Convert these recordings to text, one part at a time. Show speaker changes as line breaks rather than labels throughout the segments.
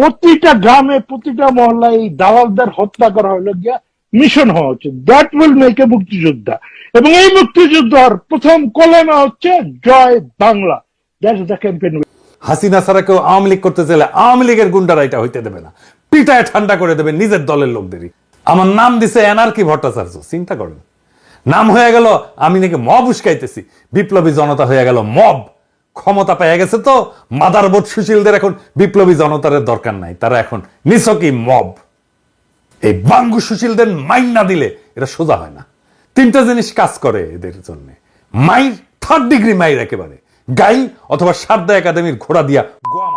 প্রতিটা গ্রামে, প্রতিটা মহল্লায় এই দালালদের হত্যা করা হলো গিয়া মিশন হওয়া উচিত। দ্যাট উইল মেক এ মুক্তিযোদ্ধা। এবং এই মুক্তিযোদ্ধার প্রথম কলেমা হচ্ছে, জয় Bangla. That is the campaign
Hasina ছাড়া কেউ আওয়ামী লীগ করতে চাইলে আওয়ামী লীগের গুন্ডারা এটা হইতে দেবে না। পিটায় ঠান্ডা করে দেবে নিজের দলের লোকদেরই। আমার নাম দিছে এনার্কি ভট্টাচার্য, চিন্তা করেন। নাম হয়ে গেল, আমি নাকি মব উস্কাইতেছি। বিপ্লবী জনতা হয়ে গেল মব। ক্ষমতা পেয়ে গেছে তো। মাদারবোর্ড সুশীলদের এখন বিপ্লবী জনতার দরকার নাই। তারা এখন নিছকই মব। এই বাঙ্গু সুশীলদের মাইন না দিলে এটা সোজা হয় না। তিনটা জিনিস কাজ করে এদের জন্য। মাইর থার্ড ডিগ্রি মাইর একেবারে। গাইল অথবা সারদা একাডেমির ঘোড়া দিয়া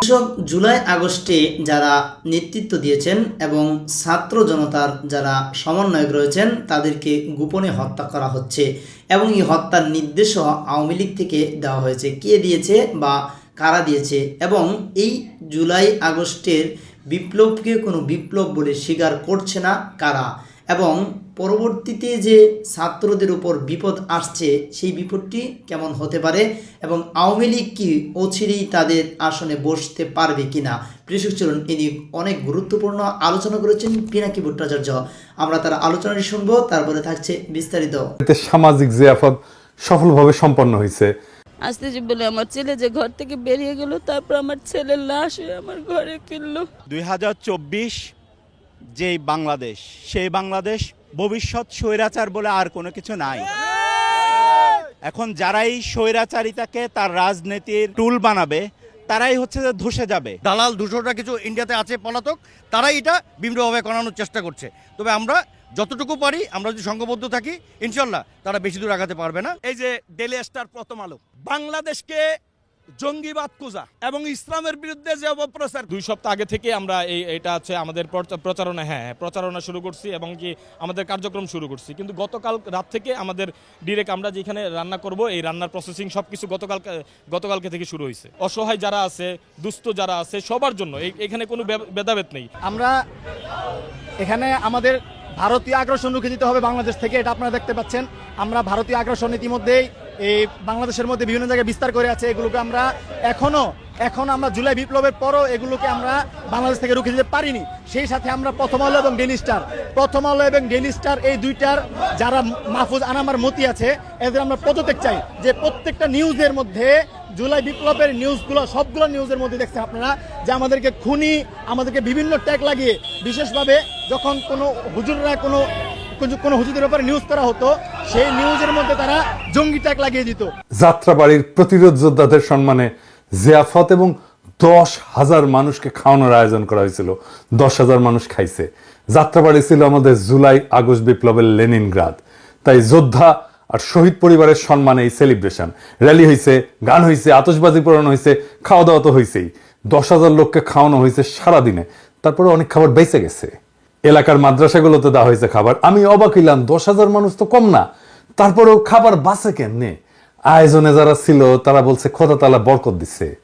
কৃষক জুলাই আগস্টে যারা নেতৃত্ব দিয়েছেন এবং ছাত্র জনতার যারা সমন্বয়ক রয়েছেন, তাদেরকে গোপনে হত্যা করা হচ্ছে এবং এই হত্যার নির্দেশও আওয়ামী লীগ থেকে দেওয়া হয়েছে। কে দিয়েছে বা কারা দিয়েছে? এবং এই জুলাই আগস্টের বিপ্লবকে কোনো বিপ্লব বলে স্বীকার করছে না কারা? এবং পরবর্তীতে যে ছাত্রদের উপর বিপদ আসছে সেই বিপদটি কেমন হতে পারে এবং আওয়ামী লীগ কি অচিরেই তাদের আসনে বসতে পারবে কিনা? প্রিয় চলুন ইনি অনেক গুরুত্বপূর্ণ আলোচনা করেছেন পিনাকি ভট্টাচার্য। আমরা তার আলোচনাটি শুনব তারপরে থাকছে বিস্তারিত।
সামাজিক জিয়াফত সফলভাবে সম্পন্ন হয়েছে।
আসতেছি বলে আমার ছেলে যে ঘর থেকে বেরিয়ে গেল তারপর আমার ছেলের লাশ আমার ঘরে ফিরলো।
দুই যেই বাংলাদেশ সেই বাংলাদেশ ভবিষ্যৎ স্বৈরাচার বলে আর কোনো কিছু নাই। এখন যারাই স্বৈরাচারিতাকে তার রাজনীতির টুল বানাবে তারাই হচ্ছে যে ধসে যাবে।
দালাল দুশোটা কিছু ইন্ডিয়াতে আছে পলাতক তারাই এটা বিভিন্নভাবে করানোর চেষ্টা করছে। তবে আমরা যতটুকু পারি আমরা যদি সংঘবদ্ধ থাকি ইনশাল্লাহ তারা বেশি দূর আগাতে পারবে না।
এই যে ডেলি স্টার প্রথম আলো বাংলাদেশকে জঙ্গিবাদ কুজা এবং ইসলামের বিরুদ্ধে যে অপপ্রচার
দুই সপ্তাহ আগে থেকে আমরা এই এটা হচ্ছে আমাদের প্রচারণা হ্যাঁ হ্যাঁ, প্রচারণা শুরু করছি এবং কি আমাদের কার্যক্রম শুরু করছি। কিন্তু গতকাল রাত থেকে আমাদের ডিরেক্ট আমরা যেখানে রান্না করব এই রান্নার প্রসেসিং সব কিছু গতকাল গতকালকে থেকে শুরু হয়েছে। অসহায় যারা আছে দুস্থ যারা আছে সবার জন্য। এই- এখানে কোনো ভেদাভেদ নেই।
আমরা এখানে আমাদের ভারতীয় আগ্রাসন রুখে দিতে হবে বাংলাদেশ থেকে এটা আপনারা দেখতে পাচ্ছেন। আমরা ভারতীয় আগ্রাসন ইতিমধ্যেই এই বাংলাদেশের মধ্যে বিভিন্ন জায়গায় বিস্তার করে আছে এগুলোকে আমরা এখনও, এখন আমরা জুলাই বিপ্লবের পরও এগুলোকে আমরা বাংলাদেশ থেকে রুখে দিতে পারিনি। সেই সাথে আমরা প্রথম আলো এবং ডেলি স্টার। প্রথম আলো এবং ডেলি স্টার এই দুইটার যারা মাহফুজ আনামার মতি আছে, এদের আমরা পদত্যাগ চাই। যে প্রত্যেকটা নিউজের মধ্যে, জুলাই বিপ্লবের নিউজগুলো, সবগুলো নিউজের মধ্যে দেখছেন আপনারা, যে আমাদেরকে খুনি, আমাদেরকে বিভিন্ন ট্যাগ লাগিয়ে, বিশেষভাবে যখন কোনো হুজুররা কোনো কোনো- ব্যাপারে নিউজ করা হতো, সেই নিউজের মধ্যে তারা জঙ্গি ট্যাগ লাগিয়ে দিত।
যাত্রাবাড়ির প্রতিরোধ যোদ্ধাদের সম্মানে জিয়াফত এবং দশ হাজার মানুষকে খাওয়ানোর আয়োজন করা হয়েছিল। দশ হাজার মানুষ খাইছে। যাত্রাবাড়ি ছিল আমাদের জুলাই আগস্ট বিপ্লবের লেনিনগ্রাদ। তাই যোদ্ধা আর শহীদ পরিবারের সম্মানে এই সেলিব্রেশন র্যালি হয়েছে গান হয়েছে আতশবাজি পড়ানো হয়েছে খাওয়া দাওয়া তো হয়েছেই দশ হাজার লোককে খাওয়ানো হয়েছে সারাদিনে। তারপরে অনেক খাবার বেঁচে গেছে। এলাকার মাদ্রাসাগুলোতে দেওয়া হয়েছে খাবার। আমি অবাক হইলাম, দশ হাজার মানুষ তো কম না। তারপরেও খাবার বাসে কেমনে? আয়োজনে যারা ছিল, তারা বলছে খোদা তালা বরকত দিছে।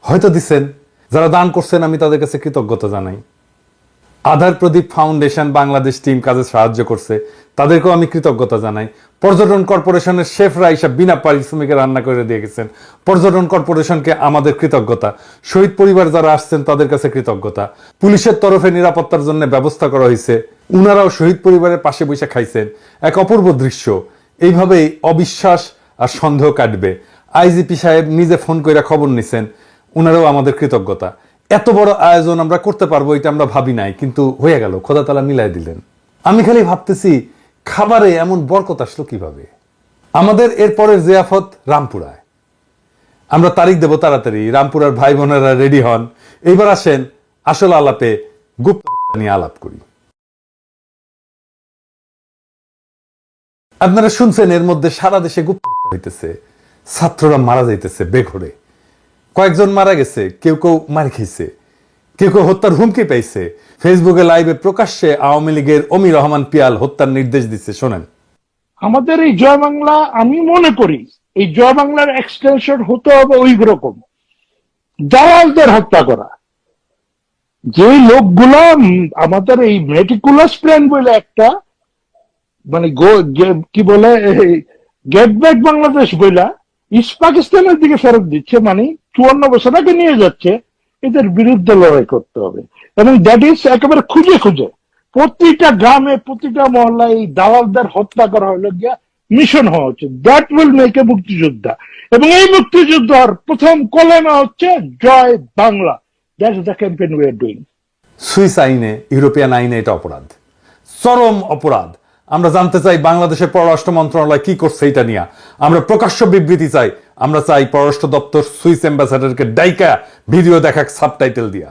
হয়তো দিছেন। যারা দান করছেন, আমি তাদের কাছে কৃতজ্ঞতা জানাই। আধার প্রদীপ ফাউন্ডেশন বাংলাদেশ টিম কাজে সাহায্য করছে। তাদেরকেও আমি কৃতজ্ঞতা জানাই। পর্যটন কর্পোরেশনের শেফরা হিসাব বিনা পারিশ্রমিকে রান্না করে দিয়ে গেছেন। পর্যটন কর্পোরেশনকে আমাদের কৃতজ্ঞতা। শহীদ পরিবার যারা আসছেন, তাদের কাছে কৃতজ্ঞতা। পুলিশের তরফে নিরাপত্তার জন্য ব্যবস্থা করা হয়েছে। উনারাও শহীদ পরিবারের পাশে বসে খাইছেন। এক অপূর্ব দৃশ্য। এইভাবেই অবিশ্বাস আর সন্দেহ কাটবে। আইজিপি সাহেব নিজে ফোন করে খবর নিছেন। উনারাও আমাদের কৃতজ্ঞতা। এত বড় আয়োজন আমরা করতে পারব, এটা আমরা ভাবি নাই, কিন্তু হয়ে গেল খোদা তালা মিলাই দিলেন। আমি খালি ভাবতেছি খাবারে এমন বরকত আসলো কীভাবে? আমাদের এরপরের জিয়াফত রামপুরায়। আমরা তারিখ দেব তাড়াতাড়ি, রামপুরার ভাই বোনেরা রেডি হন। এইবার আসেন আসল আলাপে গুপ্ত নিয়ে আলাপ করি। আপনারা শুনছেন, এর মধ্যে সারা দেশে গুপ্ত হইতেছে। ছাত্ররা মারা যাইতেছে বেঘরে। কয়েকজন মারা গেছে, কেউ কেউ মার খেয়েছে। কেউ কেউ হত্যার হুমকি পাইছে ফেসবুকে লাইভে প্রকাশ্যে আওয়ামী লীগের অমি রহমান পিয়াল হত্যার নির্দেশ দিচ্ছে, শোনেন।
আমাদের এই জয় বাংলা, আমি মনে করি, এই জয় বাংলার এক্সটেনশন হতে হবে ওই রকম। দালালদের হত্যা করা। যে লোকগুলো আমাদের এই মেটিকুলাস প্ল্যান বলে একটা মানে কি বলে গেট ব্যাক বাংলাদেশ বইলা ইস্ট পাকিস্তানের দিকে ফেরত দিচ্ছে মানে চুয়ান্ন বছর আগে নিয়ে যাচ্ছে এদের বিরুদ্ধে লড়াই করতে হবে। এবং দ্যাট ইজ একেবারে খুঁজে খুঁজে। প্রতিটা গ্রামে, প্রতিটা মহল্লায় এই দালালদের হত্যা করা হলো গিয়া মিশন হওয়া উচিত। দ্যাট উইল মেক এ মুক্তিযোদ্ধা। এবং এই মুক্তিযুদ্ধর প্রথম কলেমা হচ্ছে, জয় Bangla. That is the campaign we are doing
Swiss আইনে, ইউরোপিয়ান আইনে এটা অপরাধ। চরম অপরাধ। আমরা জানতে চাই বাংলাদেশের পররাষ্ট্র মন্ত্রণালয় কি করছে এটা নিয়ে। আমরা প্রকাশ্য বিবৃতি চাই। আমরা চাই পররাষ্ট্র দপ্তর সুইস অ্যাম্বাসাডারকে ডাইকা ভিডিও দেখাক সাবটাইটেল দিয়া।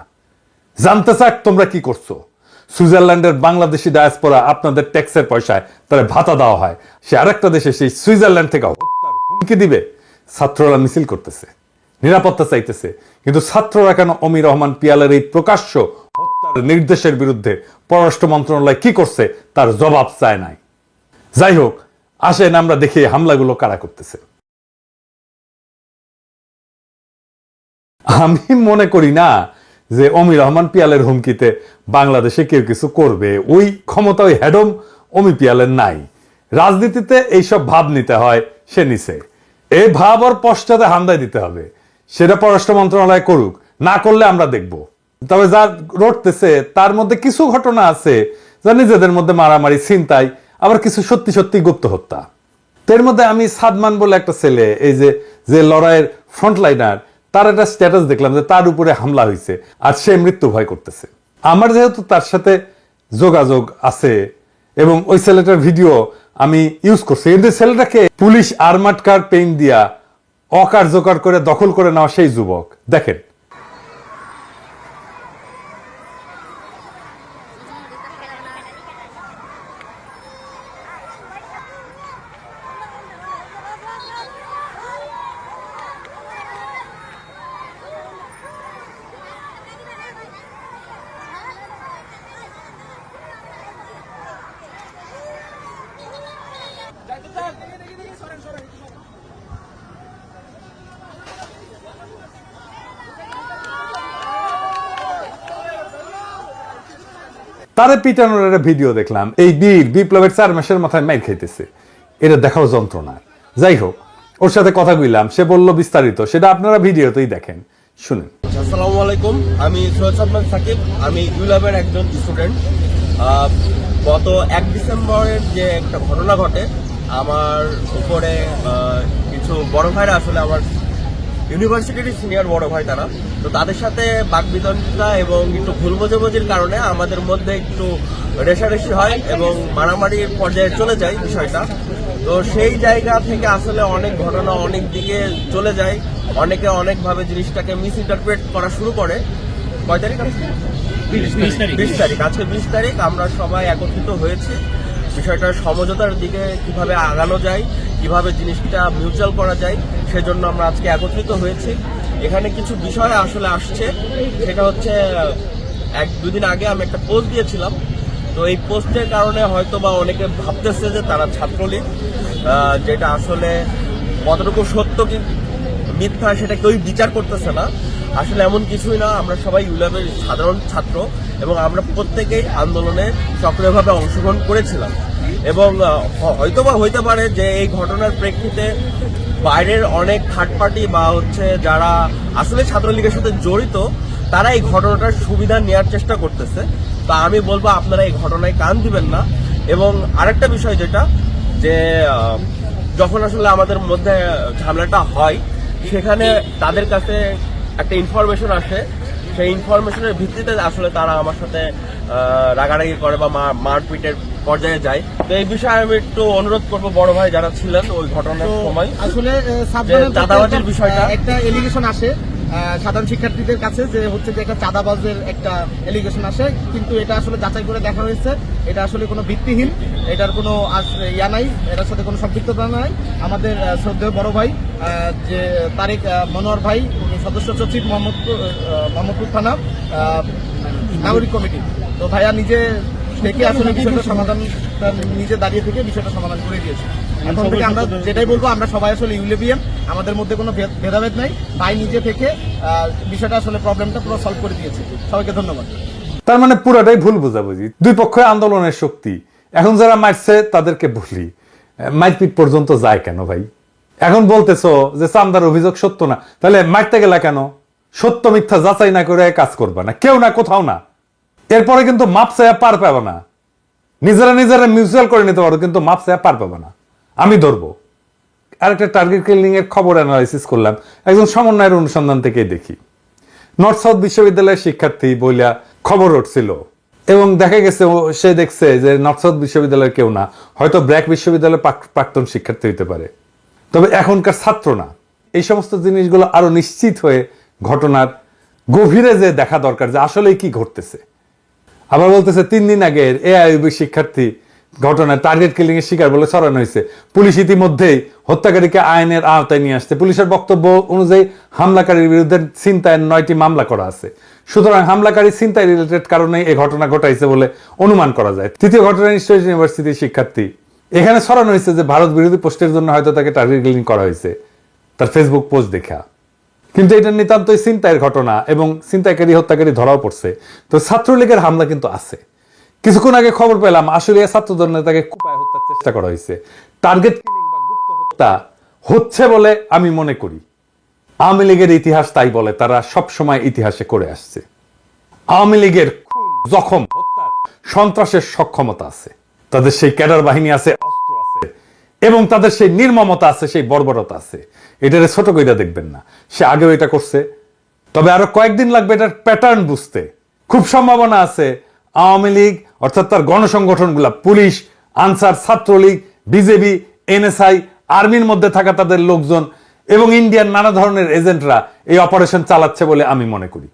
জানতে চাক তোমরা কি করছ? সুইজারল্যান্ডের বাংলাদেশি ডায়াসপোরা আপনাদের ট্যাক্সের পয়সায় তারা ভাতা দেওয়া হয়। সে আরেকটা দেশে সেই সুইজারল্যান্ড থেকে হুমকি দিবে। ছাত্ররা মিছিল করতেছে, নিরাপত্তা চাইতেছে। কিন্তু ছাত্ররা কেন অমির রহমান পিয়ালের এই প্রকাশ্য হত্যার নির্দেশের বিরুদ্ধে পররাষ্ট্র মন্ত্রণালয় কি করছে তার জবাব চায় নাই। যাই হোক, আসেন আমরা দেখি হামলাগুলো কারা করতেছে। আমি মনে করি না যে অমি রহমান পিয়ালের হুমকিতে বাংলাদেশে কেউ কিছু করবে। ওই ক্ষমতা, ওই হ্যাডম অমি পিয়ালের নাই। রাজনীতিতে এইসব ভাব নিতে হয় সে নিছে। এই ভাব ওর পশ্চাতে হামদায় দিতে হবে। সেটা পররাষ্ট্র মন্ত্রণালয় করুক, না করলে আমরা দেখব। তবে যা রটতেছে তার মধ্যে কিছু ঘটনা আছে যা নিজেদের মধ্যে মারামারি চিন্তাই আবার কিছু সত্যি সত্যি গুপ্ত হত্যা। এর মধ্যে আমি সাদমান বলে একটা ছেলে, এই যে যে লড়াইয়ের ফ্রন্টলাইনার তার একটা স্ট্যাটাস দেখলাম যে তার উপরে হামলা হয়েছে আর সে মৃত্যু ভয় করতেছে। আমার যেহেতু তার সাথে যোগাযোগ আছে এবং ওই ছেলেটার ভিডিও আমি ইউজ করছি কিন্তু ছেলেটাকে পুলিশ আর্মাড কার পেইন দিয়া অকার্যকর করে দখল করে নেওয়া সেই যুবক। দেখেন তারে পিটানোর একটা ভিডিও দেখলাম, এই বীর বিপ্লবের চার মাসের মাথায় মাইর খাইতেছে। এটা দেখাও যন্ত্রণা। যাই হোক, ওর সাথে কথা কইলাম, সে বলল বিস্তারিত, সেটা আপনারা ভিডিওতেই দেখেন। শুনেন।
আসসালামু আলাইকুম, আমি সৈয়দ সালমান সাকিব, আমি ইউল্যাবের একজন স্টুডেন্ট। গত এক ডিসেম্বরের যে একটা ঘটনা ঘটে, আমার উপরে কিছু বড় ভাইরা আসলে আমার ইউনিভার্সিটির সিনিয়র বড় ভাই তারা। তো তাদের সাথে বাকবিতণ্ডা এবং একটু ভুল বোঝাবুঝির কারণে আমাদের মধ্যে একটু রেশারেশি হয় এবং মারামারির পর্যায়ে চলে যায় বিষয়টা। তো সেই জায়গা থেকে আসলে অনেক ঘটনা অনেক দিকে চলে যায়। অনেকে অনেকভাবে জিনিসটাকে মিস ইন্টারপ্রেট করা শুরু করে। কয় তারিখ। বিশ তারিখ। আজকে বিশ তারিখ। আমরা সবাই একত্রিত হয়েছি। বিষয়টা সমঝোতার দিকে কীভাবে আগানো যায় কীভাবে জিনিসটা মিউচুয়াল করা যায় সেজন্য আমরা আজকে একত্রিত হয়েছি। এখানে কিছু বিষয় আসলে আসছে। সেটা হচ্ছে, এক দুদিন আগে আমি একটা পোস্ট দিয়েছিলাম। তো এই পোস্টের কারণে হয়তো বা অনেকে ভাবতেছে যে তারা ছাত্রলীগ যেটা আসলে কতটুকু সত্য কি মিথ্যা সেটা কেউই বিচার করতেছে না। আসলে এমন কিছুই না, আমরা সবাই ইউল্যাবের সাধারণ ছাত্র এবং আমরা প্রত্যেকেই আন্দোলনে সক্রিয়ভাবে অংশগ্রহণ করেছিলাম। এবং হয়তোবা হইতে পারে যে এই ঘটনার প্রেক্ষিতে বাইরের অনেক থার্ড পার্টি বা হচ্ছে যারা আসলে ছাত্রলীগের সাথে জড়িত, তারা এই ঘটনাটার সুবিধা নেওয়ার চেষ্টা করতেছে। তা আমি বলব আপনারা এই ঘটনায় কান দিবেন না। এবং আরেকটা বিষয় যেটা, যে যখন আসলে আমাদের মধ্যে ঝামেলাটা হয়, সেখানে তাদের কাছে একটা ইনফরমেশন আসে সেই ইনফরমেশনের ভিত্তিতে আসলে তারা আমার সাথে রাগারাগি করে বা মারপিটের পর্যায়ে যায়। তো এই বিষয়ে আমি একটু অনুরোধ করব বড় ভাই যারা ছিলেন ওই ঘটনার সময়।
আসলে একটা-
বিষয়টা।
একটা এলিগেশন আসে। সাধারণ শিক্ষার্থীদের কাছে যে হচ্ছে যে একটা চাঁদাবাজের একটা এলিগেশন আসে কিন্তু এটা আসলে যাচাই করে দেখা হয়েছে। এটা আসলে কোনো ভিত্তিহীন এটার কোনো ইয়া নাই এটার সাথে কোনো সম্পৃক্ততা নাই। আমাদের শ্রদ্ধেয় বড় ভাই যে তারেক মনোয়ার ভাই উনি সদস্য সচিব মোহাম্মদপুর আহ, মোহাম্মদপুর থানা নাগরিক কমিটি। তো ভাইয়া নিজে থেকে আসলে বিষয়টা সমাধান নিজে দাঁড়িয়ে থেকে বিষয়টা সমাধান করে দিয়েছে। এখন থেকে আমরা যেটাই বলব, আমরা সবাই আসলে আমাদের মধ্যে কোনো ভেদাভেদ নাই। ভাই নিজে থেকে বিষয়টা আসলে প্রবলেমটা পুরো সলভ করে দিয়েছে। সবাইকে ধন্যবাদ।
তার মানে পুরাটাই ভুল বোঝাবুঝি। দুই আন্দোলনের শক্তি। এখন যারা মারছে, তাদেরকে বলি মারপিট পর্যন্ত যায় কেন ভাই? এখন বলতেছো যে চামদার অভিযোগ সত্য না। তাহলে মারতে গেলা কেন? সত্য মিথ্যা যাচাই না করে কাজ করবে না। কেউ না, কোথাও না। এরপরে কিন্তু মাপ চাইয়া পার পাবে না। নিজেরা নিজেরা মিউচুয়াল করে নিতে পারো, কিন্তু মাপ চাইয়া পার পাবে না। আমি ধরবো। আরেকটা টার্গেট কিলিং এর খবর অ্যানালাইসিস করলাম। একজন সমন্বয়ের অনুসন্ধান থেকে দেখি। নর্থ সাউথ বিশ্ববিদ্যালয়ের শিক্ষার্থী বইলা খবর উঠছিল। এবং দেখা গেছে সে দেখছে যে নর্থ সাউথ বিশ্ববিদ্যালয়ের কেউ না। হয়তো ব্র্যাক বিশ্ববিদ্যালয়ের প্রাক্তন শিক্ষার্থী হতে পারে। তবে এখনকার ছাত্র না। এই সমস্ত জিনিসগুলো আরও নিশ্চিত হয়ে ঘটনার গভীরে যে দেখা দরকার যে আসলে কি ঘটতেছে। আবার বলতেছে, তিন দিন আগের এআইবি শিক্ষার্থী ঘটনায় টার্গেট কিলিং এর শিকার বলে ছড়ানো হয়েছে। পুলিশ ইতিমধ্যেই হত্যাকারীকে আইনের আওতায় নিয়ে আসছে। পুলিশের বক্তব্য অনুযায়ী হামলাকারীর বিরুদ্ধে ছিনতাইয়ের নয়টি মামলা করা আছে। সুতরাং হামলাকারী ছিনতাই রিলেটেড কারণে এই ঘটনা ঘটাইছে বলে অনুমান করা যায়। তৃতীয় ঘটনা নিশ্চয়ই ইউনিভার্সিটির শিক্ষার্থী। এখানে ছড়ানো হয়েছে যে ভারত বিরোধী পোস্টের জন্য হয়তো তাকে টার্গেট কিলিং করা হয়েছে। তার ফেসবুক পোস্ট দেখা। কিন্তু এটা নিতান্তই চিন্তায়ের ঘটনা এবং চিন্তাকারী হত্যাকারী ধরাও পড়ছে। তো ছাত্রলীগের হামলা কিন্তু আছে। কিছুক্ষণ আগে খবর পেলাম আসলে ছাত্রদল নেতাকে কুপায় হত্যার চেষ্টা করা হয়েছে। টার্গেট কিলিং বা গুপ্ত হত্যা হচ্ছে বলে আমি মনে করি। আওয়ামী লীগের ইতিহাস তাই বলে, তারা সব সময় ইতিহাসে করে আসছে। আওয়ামী লীগের জখম, হত্যার সন্ত্রাসের সক্ষমতা আছে। তাদের সেই ক্যাডার বাহিনী আছে, অস্ত্র আছে, এবং তাদের সেই নির্মমতা আছে, সেই বর্বরতা আছে। এটারে ছোট কইরা দেখবেন না। সে আগেও এটা করছে। তবে আরও কয়েকদিন লাগবে এটার প্যাটার্ন বুঝতে। খুব সম্ভাবনা আছে আওয়ামী লীগ অর্থাৎ তার গণসংগঠনগুলা, police, Ansar, Chhatra League, BJP, NSI, আর্মির মধ্যে থাকা তাদের লোকজন এবং ইন্ডিয়ান নানা ধরনের এজেন্টরা এই অপারেশন চালাচ্ছে বলে আমি মনে করি।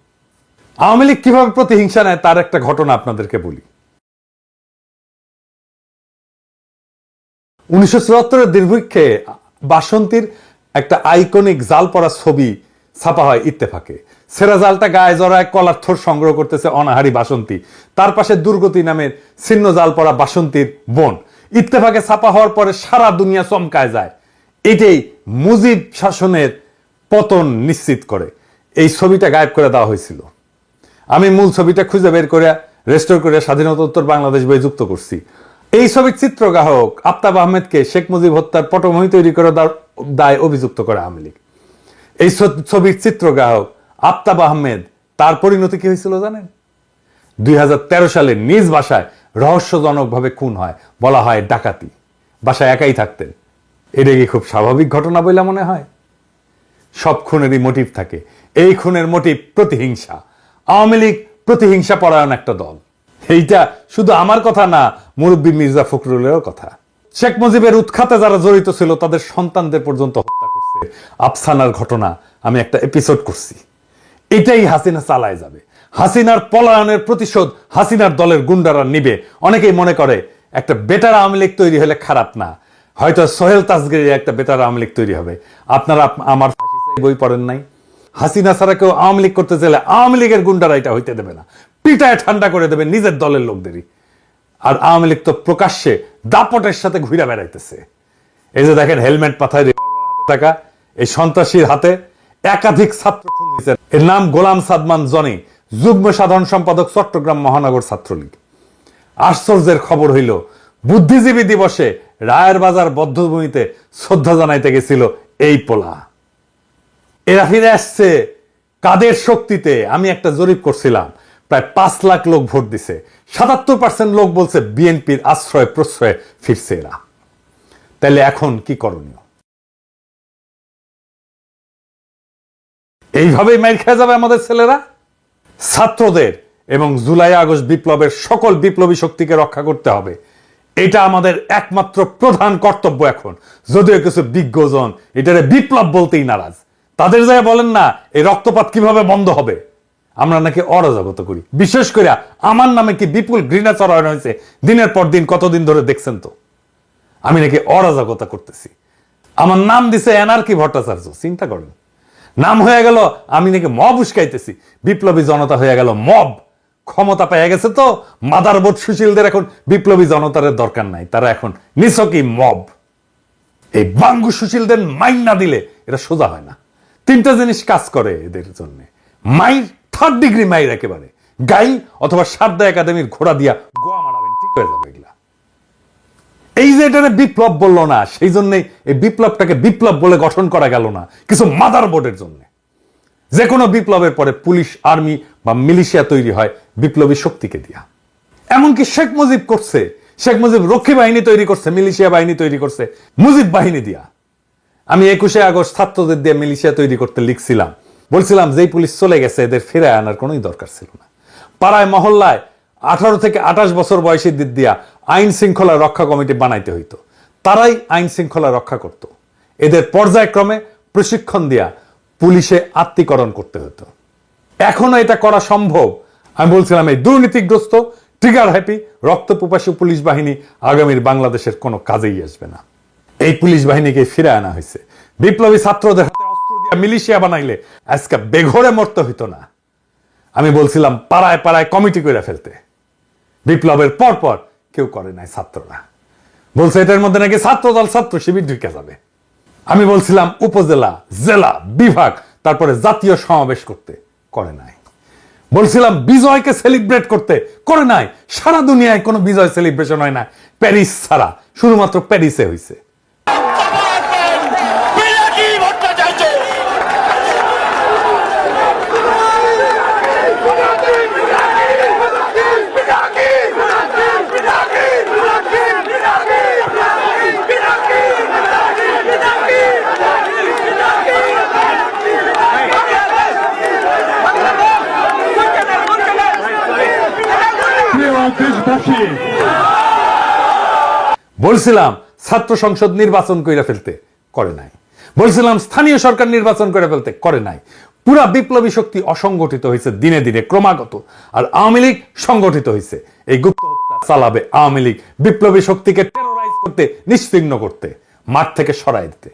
আওয়ামী লীগ কীভাবে প্রতিহিংসা নেয় তার একটা ঘটনা আপনাদেরকে বলি। উনিশশো চুয়াত্তরের দীর্ঘক্ষে বাসন্তীর একটা আইকনিক জাল পড়া ছবি ছাপা হয় ইত্তেফাকে। সেরা জালটা গায়ে জড়ায় কলার থর সংগ্রহ করতেছে অনাহারি বাসন্তী। তার পাশে দুর্গতি নামের ছিন্ন জাল বাসন্তীর বোন। ইত্তেফাকে ছাপা হওয়ার পরে সারা দুনিয়া চমকায় যায়। এটাই মুজিব শাসনের পতন নিশ্চিত করে। এই ছবিটা গায়েব করে দেওয়া হয়েছিল। আমি মূল ছবিটা খুঁজে বের করে রেস্টোর করে স্বাধীনতা উত্তর বাংলাদেশ বই যুক্ত করছি। এই ছবির চিত্রগ্রাহক আফতাব আহমেদকে শেখ মুজিব হত্যার পটভূমি তৈরি করে দেওয়ার দায় অভিযুক্ত করে আওয়ামী লীগ। এই ছবির চিত্রগ্রাহক আফতাব আহমেদ, তার পরিণতি কি হয়েছিল জানেন? দুই হাজার তেরো সালে নিজ বাসায় রহস্যজনকভাবে খুন হয়, বলা হয় ডাকাতি। বাসায় একাই থাকতেন। এটা কি খুব স্বাভাবিক ঘটনা বলে মনে হয়? সব খুনেরই মোটিভ থাকে। এই খুনের মোটিভ প্রতিহিংসা। আওয়ামী লীগ প্রতিহিংসা পরায়ণ একটা দল। এইটা শুধু আমার কথা না, মুরব্বী মির্জা ফখরুলেরও কথা। শেখ মুজিবের উৎখাতে যারা জড়িত ছিল, তাদের সন্তানদের পর্যন্ত হত্যা করছে। আফসানার ঘটনা আমি একটা এপিসোড করছি। এটাই হাসিনা চালায় যাবে। হাসিনার পলায়নের প্রতিশোধ হাসিনার দলের গুন্ডারা নিবে। অনেকেই মনে করে, একটা বেটার আওয়ামী লীগ তৈরি হলে খারাপ না। হয়তো সোহেল তাজগিরির একটা বেটার আওয়ামী লীগ তৈরি হবে। আপনারা আমার বই পড়েন নাই। হাসিনা ছাড়া কেউ আওয়ামী লীগ করতে চাইলে আওয়ামী লীগের গুন্ডারা এটা হইতে দেবে না। পিটায় ঠান্ডা করে দেবে নিজের দলের লোকদেরই। আর আওয়ামী লীগ তো প্রকাশ্যে দাপটের সাথে ঘুরে বেড়াইতেছে। এই যে দেখেন, হেলমেট মাথায় টাকা এই সন্ত্রাসীর হাতে একাধিক ছাত্র খুন হয়েছে। এর নাম গোলাম সাদমান জনি, যুগ্ম সাধারণ সম্পাদক, চট্টগ্রাম মহানগর ছাত্রলীগ। আশ্চর্যের খবর হইল, বুদ্ধিজীবী দিবসে রায়ের বাজার বদ্ধভূমিতে শ্রদ্ধা জানাইতে গেছিল এই পোলা। এরা ফিরে আসছে কাদের শক্তিতে? আমি একটা জরিপ করছিলাম, প্রায় পাঁচ লাখ লোক ভোট দিছে। সাতাত্তর পার্সেন্ট লোক বলছে বিএনপির আশ্রয় প্রশ্রয়ে ফিরছে এরা। তাহলে এখন কি করণীয়? এইভাবেই মাইর খেয়ে যাবে আমাদের ছেলেরা? ছাত্রদের এবং জুলাই আগস্ট বিপ্লবের সকল বিপ্লবী শক্তিকে রক্ষা করতে হবে। এটা আমাদের একমাত্র প্রধান কর্তব্য এখন। যদিও কিছু বিজ্ঞজন এটারে বিপ্লব বলতেই নারাজ। তাদের যায় বলেন না, এই রক্তপাত কীভাবে বন্ধ হবে? আমরা নাকি অরাজকতা করি। বিশেষ করে আমার নামে কি বিপুল ঘৃণা চড়ানো হয়েছে? দিনের পর দিন কতদিন ধরে দেখছেন তো? আমি নাকি অরাজকতা করতেছি। আমার নাম দিছে এনার্কি ভট্টাচার্য। চিন্তা করেন। নাম হয়ে গেল, আমি নাকি মব উস্কাইতেছি। বিপ্লবী জনতা হয়ে গেল মব। ক্ষমতা পেয়ে গেছে তো, মাদারবোর্ড সুশীলদের এখন বিপ্লবী জনতার দরকার নাই, তারা এখন নিছকই মব। এই বাঙ্গু সুশীলদের মাইন না দিলে এটা সোজা হয় না। তিনটা জিনিস কাজ করে এদের জন্য। মাইর থার্ড ডিগ্রি মাইর একেবারে। গাই অথবা সারদা একাডেমির ঘোড়া দিয়া গোয়া মারাবেন, ঠিক হয়ে যাবে। এই যে এটারে বিপ্লব বলল না, সেই জন্যই এই বিপ্লবটাকে বিপ্লব বলে গঠন করা গেল না, কিছু মাদার বোর্ডের জন্য। যে কোনো বিপ্লবের পরে পুলিশ, আর্মি বা মিলিশিয়া তৈরি হয় বিপ্লবী শক্তিকে দিয়া। এমনকি শেখ মুজিব করছে, শেখ মুজিব রক্ষী বাহিনী তৈরি করছে, মিলিশিয়া বাহিনী তৈরি করছে, মুজিব বাহিনী দিয়া। আমি একুশে আগস্ট ছাত্রদের দিয়ে মিলিশিয়া তৈরি করতে লিখছিলাম। বলছিলাম, যেই পুলিশ চলে গেছে, এদের ফিরে আনার কোনোই দরকার ছিল না। পাড়ায়, মহল্লায় আঠারো থেকে আঠাশ বছর বয়সীদের দিয়া আইন শৃঙ্খলা রক্ষা কমিটি বানাইতে হইতো। তারাই আইন শৃঙ্খলা রক্ষা করত। এদের পর্যায়ক্রমে প্রশিক্ষণ দিয়া পুলিশে আত্মীকরণ করতে হতো এখনও এটা করা সম্ভব। আমি বলছিলাম, এই দুর্নীতিগ্রস্ত ট্রিগার হ্যাপি রক্তপিপাসু পুলিশ বাহিনী আগামীর বাংলাদেশের কোনো কাজেই আসবে না। এই পুলিশ বাহিনীকে ফিরে আনা হয়েছে। বিপ্লবী ছাত্রদের হাতে অস্ত্র দিয়া মিলিশিয়া বানাইলে আজকে বেঘরে মরতে হইতো না। আমি বলছিলাম, পাড়ায় পাড়ায় কমিটি করে ফেলতে। বিপ্লবের পর পর কেউ করে নাই ছাত্ররা। বলছে, এটার মধ্যে নাকি ছাত্রদল ছাত্র শিবির ঢুকে যাবে। আমি বলছিলাম, উপজেলা, জেলা, বিভাগ, তারপরে জাতীয় সমাবেশ করতে। করে নাই। বলছিলাম, বিজয়কে সেলিব্রেট করতে। করে নাই। সারা দুনিয়ায় কোনো বিজয় সেলিব্রেশন হয় না। প্যারিস ছাড়া। শুধুমাত্র প্যারিসে হয়েছে বলছিলাম, ছাত্র সংসদ নির্বাচন করে ফেলতে করে নাই। বলছিলাম, স্থানীয় সরকার নির্বাচন করে ফেলতে করে নাই। পুরা বিপ্লবী শক্তি অসংগঠিত হয়েছে দিনে দিনে, ক্রমাগত। আর আওয়ামী লীগ সংগঠিত হয়েছে। এই গুপ্ত চালাবে আওয়ামী লীগ বিপ্লবী শক্তিকে টেরোরাইজ করতে, নিশ্চিহ্ন করতে, মাঠ থেকে সরাই দিতে।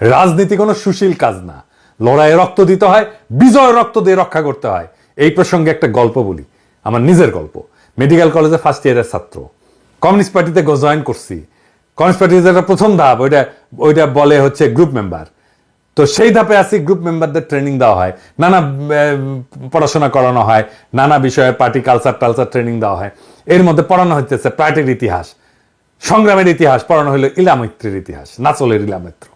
রাজনীতি কোনো সুশীল কাজ না। লড়াইয়ে রক্ত দিতে হয়, বিজয় রক্ত দিয়ে রক্ষা করতে হয়। এই প্রসঙ্গে একটা গল্প বলি, আমার নিজের গল্প। মেডিকেল কলেজে ফার্স্ট ইয়ারের ছাত্র। কমিউনিস্ট পার্টিতে জয়েন করছি। কমিউনিস্ট পার্টির যেটা প্রথম ধাপ, ওইটা ওইটা বলে হচ্ছে গ্রুপ মেম্বার তো সেই ধাপে আসি গ্রুপ মেম্বারদের ট্রেনিং দেওয়া হয়। নানা পড়াশোনা করানো হয়। নানা বিষয়ে পার্টি কালচার টালচার ট্রেনিং দেওয়া হয়। এর মধ্যে পড়ানো হচ্ছে পার্টির ইতিহাস। সংগ্রামের ইতিহাস, পড়ানো হলো ইলামিত্রের ইতিহাস, নাচলের ইলামিত্র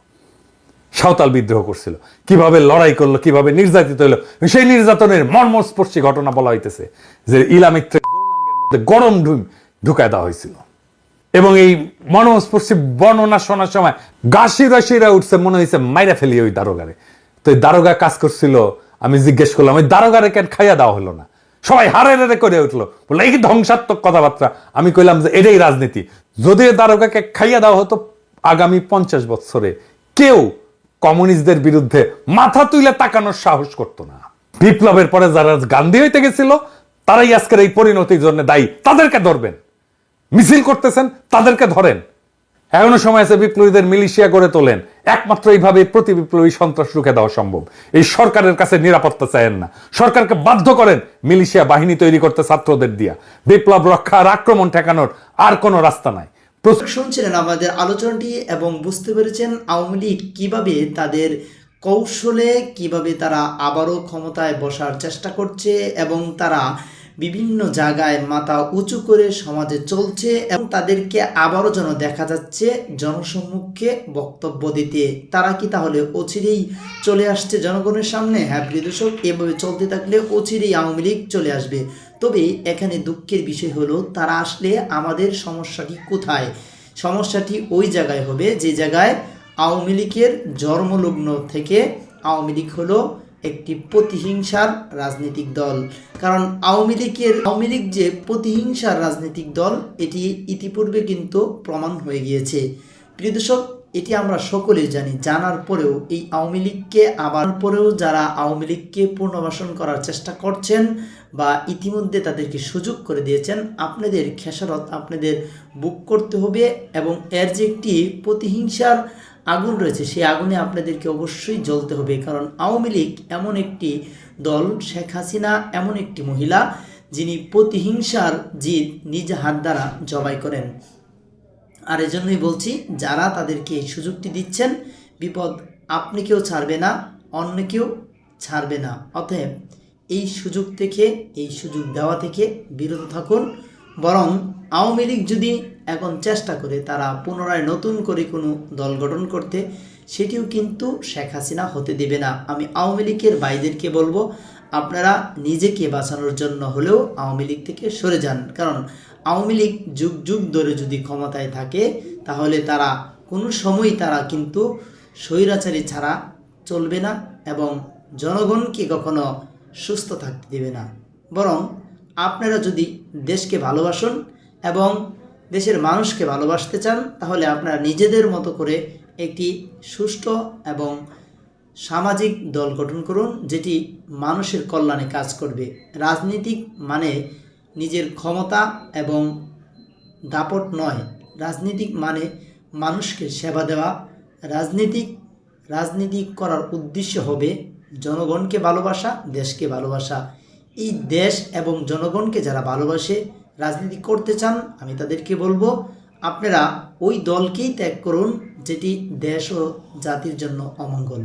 সাঁওতাল বিদ্রোহ করছিল। কীভাবে লড়াই করল, কীভাবে নির্যাতিত হলো সেই নির্যাতনের মর্মস্পর্শী ঘটনা বলা হইতেছে যে ইলামিত্রের মধ্যে গরম ঢুম ঢুকায় দেওয়া হয়েছিল। এবং এই মর্মস্পর্শী বর্ণনা শোনার সময় গাছিরা শিরা উঠছে, মনে হয়েছে মাইরা ফেলি ওই দারোগারে। তো এই দারোগা কাজ করছিল, আমি জিজ্ঞেস করলাম, ওই দারোগারে কেন খাইয়া দেওয়া হলো না? সবাই হারে হারে করে উঠল। বলল, এই ধ্বংসাত্মক কথাবার্তা? আমি কইলাম যে, এটাই রাজনীতি। যদি দারোগাকে খাইয়া দেওয়া হতো আগামী পঞ্চাশ বছরে কেউ কমিউনিস্টদের বিরুদ্ধে মাথা তুলে তাকানোর সাহস করতো না। বিপ্লবের পরে যারা গান্ধী হইতে গেছিল তারাই আজকের এই পরিণতির জন্য দায়ী। তাদেরকে ধরবেন। মিছিল করতেছেন, তাদেরকে ধরেন। এখনও সময় আছে বিপ্লবীদের মিলিশিয়া গড়ে তোলেন। একমাত্র এইভাবে প্রতি বিপ্লবী সন্ত্রাস রুখে দেওয়া সম্ভব। এই সরকারের কাছে নিরাপত্তা চায়েন না। সরকারকে বাধ্য করেন মিলিশিয়া বাহিনী তৈরি করতে ছাত্রদের দিয়া। বিপ্লব রক্ষা আর আক্রমণ ঠেকানোর আর কোনো রাস্তা নাই।
শুনছিলেন আমাদের আলোচনাটি এবং বুঝতে পেরেছেন আওয়ামী লীগ কীভাবে তাদের কৌশলে, কীভাবে তারা আবারও ক্ষমতায় বসার চেষ্টা করছে এবং তারা বিভিন্ন জায়গায় মাথা উঁচু করে সমাজে চলছে এবং তাদেরকে আবারও যেন দেখা যাচ্ছে জনসম্মুখে বক্তব্য দিতে। তারা কি তাহলে অচিরেই চলে আসছে জনগণের সামনে? হ্যাঁ প্রিয় দর্শক, এভাবে চলতে থাকলে অচিরেই আওয়ামী লীগ চলে আসবে। তবে এখানে দুঃখের বিষয় হলো, তারা আসলে আমাদের সমস্যাটি কোথায়? সমস্যাটি ওই জায়গায় হবে যে জায়গায় আওয়ামী লীগের জন্মলগ্ন থেকে আওয়ামী লীগ হলো একটি প্রতিহিংসার রাজনৈতিক দল। কারণ আওয়ামী লীগের আওয়ামী লীগ যে প্রতিহিংসার রাজনৈতিক দল, এটি ইতিপূর্বে কিন্তু প্রমাণ হয়ে গিয়েছে। প্রিয় দর্শক, এটি আমরা সকলেই জানি। জানার পরেও এই আওয়ামী লীগকে আবার পরেও যারা আওয়ামী লীগকে পুনর্বাসন করার চেষ্টা করছেন বা ইতিমধ্যে তাদেরকে সুযোগ করে দিয়েছেন, আপনাদের খেসারত আপনাদের বুক করতে হবে এবং এর যে একটি প্রতিহিংসার আগুন রয়েছে, সেই আগুনে আপনাদেরকে অবশ্যই জ্বলতে হবে। কারণ আওয়ামী লীগ এমন একটি দল, শেখ হাসিনা এমন একটি মহিলা যিনি প্রতিহিংসার জিদ নিজ হাত দ্বারা জবাই করেন। আর এজন্যই বলছি, যারা তাদেরকে সুযোগটি দিচ্ছেন, বিপদ আপনি কেউ ছাড়বে না, অন্য কেউ ছাড়বে না। অতএব এই সুযোগ থেকে, এই সুযোগ দেওয়া থেকে বিরত থাকুন। বরং আওয়ামী লীগ যদি এখন চেষ্টা করে তারা পুনরায় নতুন করে কোনো দল গঠন করতে, সেটিও কিন্তু শেখ হাসিনা হতে দেবে না। আমি আওয়ামী লীগের ভাইদেরকে বলব, আপনারা নিজেকে বাঁচানোর জন্য হলেও আওয়ামী লীগ থেকে সরে যান। কারণ আওয়ামী লীগ যুগ যুগ ধরে যদি ক্ষমতায় থাকে, তাহলে তারা কোনো সময়ই তারা কিন্তু স্বৈরাচারী ছাড়া চলবে না এবং জনগণকে কখনো সুস্থ থাকতে দেবে না। বরং আপনারা যদি দেশকে ভালোবাসুন এবং দেশের মানুষকে ভালোবাসতে চান, তাহলে আপনারা নিজেদের মতো করে একটি সুষ্ঠু এবং সামাজিক দল গঠন করুন, যেটি মানুষের কল্যাণে কাজ করবে। রাজনীতিক মানে নিজের ক্ষমতা এবং দাপট নয়। রাজনীতিক মানে মানুষকে সেবা দেওয়া। রাজনীতিক, রাজনীতি করার উদ্দেশ্য হবে জনগণকে ভালোবাসা, দেশকে ভালোবাসা। এই দেশ এবং জনগণকে যারা ভালোবাসে, রাজনীতি করতে চান, আমি তাদেরকে বলব, আপনারা ওই দলকেই ত্যাগ করুন, যেটি দেশ ও জাতির জন্য অমঙ্গল।